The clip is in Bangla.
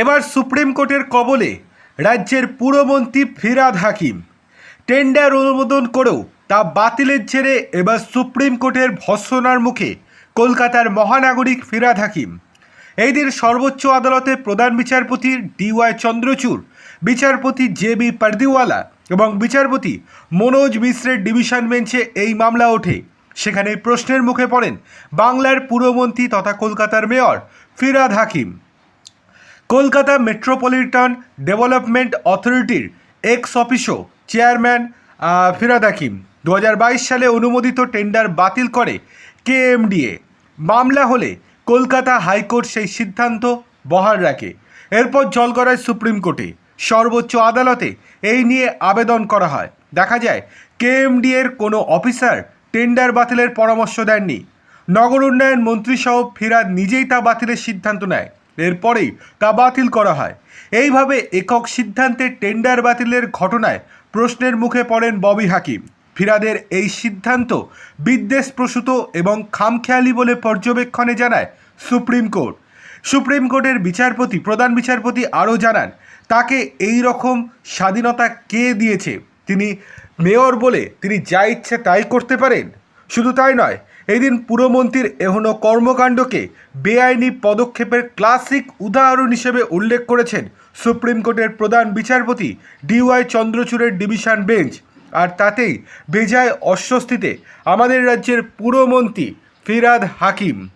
এবার সুপ্রিম কোর্টের কবলে রাজ্যের পুরমন্ত্রী ফিরাদ হাকিম। টেন্ডার অনুমোদন করেও তা বাতিলের জেরে এবার সুপ্রিম কোর্টের ভৎসনার মুখে কলকাতার মহানাগরিক ফিরাদ হাকিম। এই দিন সর্বোচ্চ আদালতে প্রধান বিচারপতি ডিওয়াই চন্দ্রচূড়, বিচারপতি জে বি পারদিওয়ালা এবং বিচারপতি মনোজ মিশ্রের ডিভিশন বেঞ্চে এই মামলা ওঠে। সেখানে প্রশ্নের মুখে পড়েন বাংলার পুরমন্ত্রী তথা কলকাতার mayor Firhad Hakim. Kolkata metropolitan development অথরিটির এক্স অফিসও চেয়ারম্যান ফিরাদ হাকিম দু হাজার বাইশ সালে অনুমোদিত টেন্ডার বাতিল করে কেএমডিএ। মামলা হলে কলকাতা হাইকোর্ট সেই সিদ্ধান্ত বহাল রাখে। এরপর জল গড়ায় সুপ্রিম কোর্টে সর্বোচ্চ আদালতে এই নিয়ে আবেদন করা হয়। দেখা যায়, কেএমডিএর কোনো অফিসার টেন্ডার বাতিলের পরামর্শ দেননি। নগর উন্নয়ন মন্ত্রীসহ ফিরাদ নিজেই তা বাতিলের সিদ্ধান্ত নেয়। এরপরেই তা বাতিল করা হয়। এইভাবে একক সিদ্ধান্তে টেন্ডার বাতিলের ঘটনায় প্রশ্নের মুখে পড়েন ববি হাকিম। ফিরাদের এই সিদ্ধান্ত বিদ্বেষপ্রসূত এবং খামখেয়ালি বলে পর্যবেক্ষণে জানায় সুপ্রিম কোর্ট। সুপ্রিম কোর্টের বিচারপতি, প্রধান বিচারপতি আরও জানান, তাকে এই রকম স্বাধীনতা কে দিয়েছে? তিনি মেয়র বলে তিনি যা ইচ্ছে তাই করতে পারেন? শুধু তাই নয়, এদিন দিন পুরমন্ত্রীর এহনো কর্মকাণ্ডকে বেআইনি পদক্ষেপের ক্লাসিক উদাহরণ হিসেবে উল্লেখ করেছেন সুপ্রিম কোর্টের প্রধান বিচারপতি ডিওয়াই চন্দ্রচূড়ের ডিভিশন বেঞ্চ। আর তাতেই বেজায় অস্বস্তিতে আমাদের রাজ্যের পুরমন্ত্রী ফিরাদ হাকিম।